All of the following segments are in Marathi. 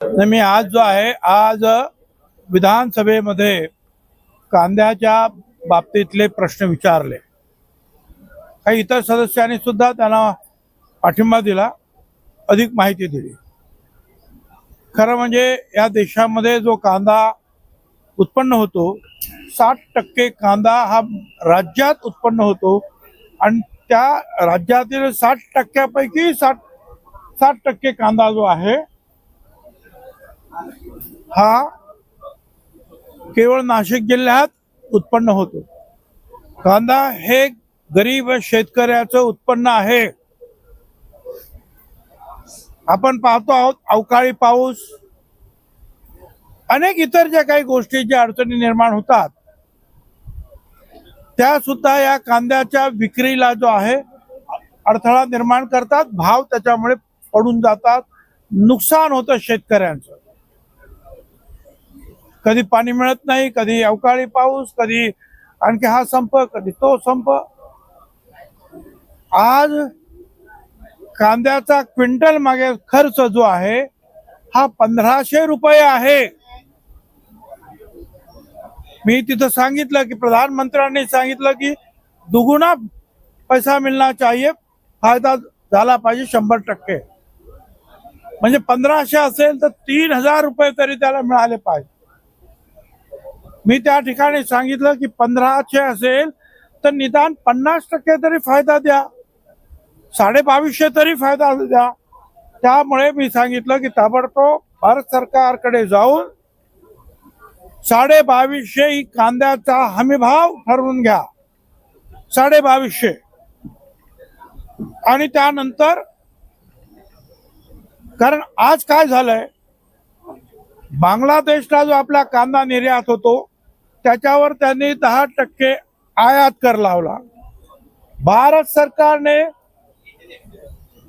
नाही, मी आज जो आहे आज विधानसभेमध्ये कांद्याच्या बाबतीतले प्रश्न विचारले. काही इतर सदस्यांनी सुद्धा त्यांना पाठिंबा दिला अधिक माहिती दिली. खरं म्हणजे या देशामध्ये जो कांदा उत्पन्न होतो साठ टक्के कांदा हा राज्यात उत्पन्न होतो आणि त्या राज्यातील साठ टक्क्यापैकी साठ साठ टक्के कांदा जो आहे हा केवळ नाशिक जिल्ह्यात उत्पन्न होतो. कांदा हे गरीब शेतकऱ्याचं उत्पन्न आहे. आपण पाहतो आहोत अवकाळी पाऊस. अनेक इतर ज्या काही गोष्टी ज्या अडचणी निर्माण होतात त्या सुद्धा या कांद्याच्या विक्रीला जो आहे अडथळा निर्माण करतात. भाव त्याच्यामुळे पडून जातात. नुकसान होतं शेतकऱ्यांचं. कधी पाणी मिळत नाही कधी अवकाळी पाऊस कधी आणखी हा संप कधी तो संप. आज कांद्याचा क्विंटल मागे खर्च जो आहे हा पंधराशे रुपये आहे. मी तिथं सांगितलं की प्रधानमंत्र्यांनी सांगितलं की दुगुना पैसा मिळणार चाहिए फायदा झाला पाहिजे शंभर टक्के. म्हणजे पंधराशे असेल तर तीन हजार रुपये तरी त्याला मिळाले पाहिजे. मी त्या ठिकाणी सांगितलं की पंधराशे असेल तर निदान पन्नास टक्के तरी फायदा द्या. साडे बावीसशे तरी फायदा द्या. त्यामुळे मी सांगितलं की ताबडतोब भारत सरकारकडे जाऊन साडे बावीसशे ही कांद्याचा हमीभाव ठरवून घ्या. साडे बावीसशे आणि त्यानंतर कारण आज काय झालंय? बांगलादेशला जो आपला कांदा निर्यात होतो त्याच्यावर त्यांनी दहा टक्के आयात कर लावला. भारत सरकारने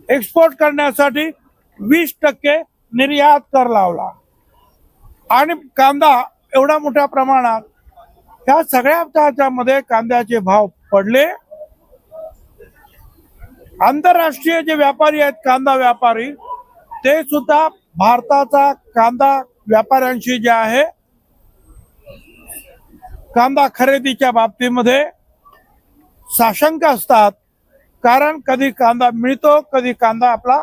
एक्सपोर्ट करण्यासाठी वीस टक्के निर्यात कर लावला. आणि कांदा एवढा मोठ्या प्रमाणात ह्या सगळ्या त्याच्यामध्ये कांद्याचे भाव पडले. आंतरराष्ट्रीय जे व्यापारी आहेत कांदा व्यापारी ते सुद्धा भारताचा कांदा व्यापाऱ्यांशी जे आहे कांदा खरेदीच्या बाबतीमध्ये साशंक असतात. कारण कधी कांदा मिळतो कधी कांदा आपला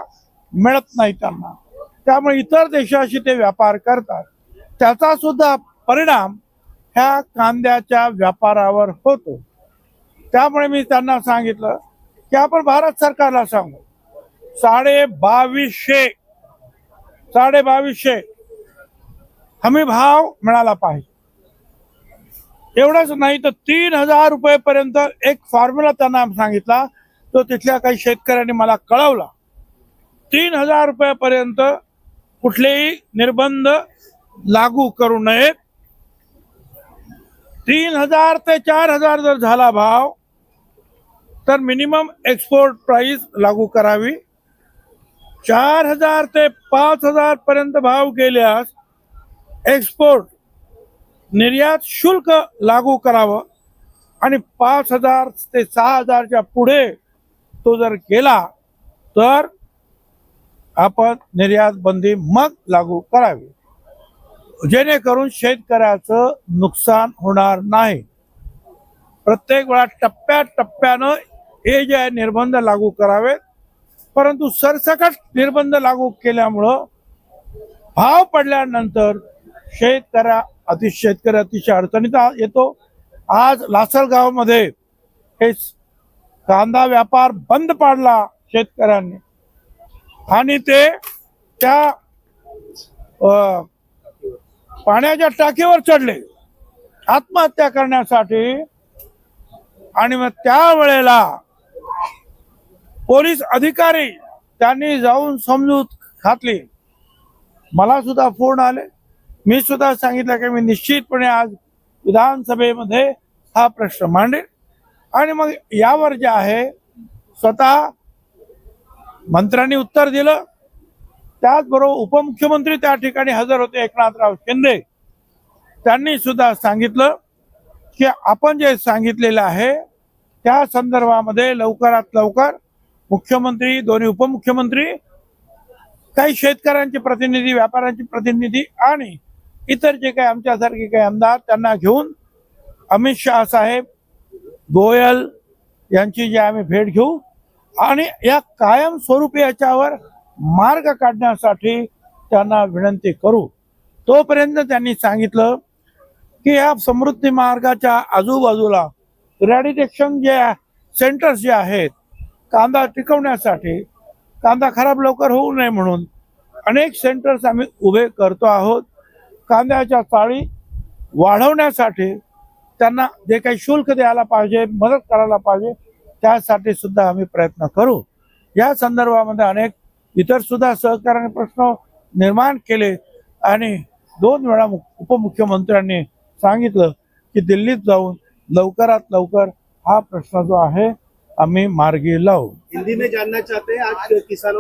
मिळत नाही त्यांना. त्यामुळे इतर देशाशी ते व्यापार करतात. त्याचा सुद्धा परिणाम ह्या कांद्याच्या व्यापारावर होतो. त्यामुळे मी त्यांना सांगितलं की आपण भारत सरकारला सांगू. साडे बावीसशे साडे बावीसशे हमी भाव मिळाला पाहिजे. एवढंच नाही तर तीन हजार रुपयेपर्यंत एक फॉर्म्युला त्यांना सांगितला. तो तिथल्या काही शेतकऱ्यांनी मला कळवला. तीन हजार रुपयापर्यंत कुठलेही निर्बंध लागू करू नयेत. तीन हजार ते चार हजार जर झाला भाव तर मिनिमम एक्सपोर्ट प्राइस लागू करावी. चार हजार ते पाच हजार पर्यंत भाव गेल्यास एक्सपोर्ट निर्यात शुल्क लागू करावं आणि पाच हजार ते सहा हजारच्या पुढे तो जर गेला तर आपण निर्यात बंदी मग लागू करावी. जेणेकरून शेतकऱ्याचं नुकसान होणार नाही. प्रत्येक वेळा टप्प्याटप्प्यानं हे जे आहे निर्बंध लागू करावेत परंतु सरसकट निर्बंध लागू केल्यामुळं भाव पडल्यानंतर शेतकऱ्या अतिशय शेतकरी अतिशय अडचणीत येतो. आज लासलगावमध्ये हे कांदा व्यापार बंद पाडला शेतकऱ्यांनी. आणि ते त्या पाण्याच्या टाकीवर चढले. आत्महत्या करण्यासाठी. आणि मग त्यावेळेला पोलीस अधिकारी त्यांनी जाऊन समजूत घातली. मला सुद्धा फोन आले. मी सुद्धा सांगितलं की मी निश्चितपणे आज विधानसभेमध्ये हा प्रश्न मांडेल आणि मग यावर जे आहे स्वतः मंत्र्यांनी उत्तर दिलं. त्याचबरोबर उपमुख्यमंत्री त्या ठिकाणी हजर होते एकनाथराव शिंदे. त्यांनी सुद्धा सांगितलं की आपण जे सांगितलेलं आहे त्या संदर्भामध्ये लवकरात लवकर मुख्यमंत्री दोन्ही उपमुख्यमंत्री काही शेतकऱ्यांचे प्रतिनिधी व्यापाऱ्यांचे प्रतिनिधी आणि इतर जे काही आमच्यासारखे काही आमदार त्यांना घेऊन अमित शहा साहेब गोयल यांची जी आम्ही भेट घेऊ आणि या कायमस्वरूपी याच्यावर मार्ग काढण्यासाठी त्यांना विनंती करू. तोपर्यंत त्यांनी सांगितलं की या समृद्धी मार्गाच्या आजूबाजूला रॅडिटेक्शन जे सेंटर्स जे आहेत कांदा टिकवण्यासाठी कांदा खराब लवकर होऊ नये म्हणून अनेक सेंटर्स आम्ही उभे करतो आहोत. कांद्याच्या चाळी वाढवण्यासाठी त्यांना जे काही शुल्क द्यायला पाहिजे मदत करायला पाहिजे त्यासाठी सुद्धा आम्ही प्रयत्न करू. या संदर्भामध्ये अनेक इतर सुद्धा सहकार्याने प्रश्न निर्माण केले आणि दोन वेळा उपमुख्यमंत्र्यांनी सांगितलं की दिल्लीत जाऊन लवकरात लवकर हा प्रश्न जो आहे आम्ही मार्गी लावू. हिंदी में जानना चाहते हैं आज किसानों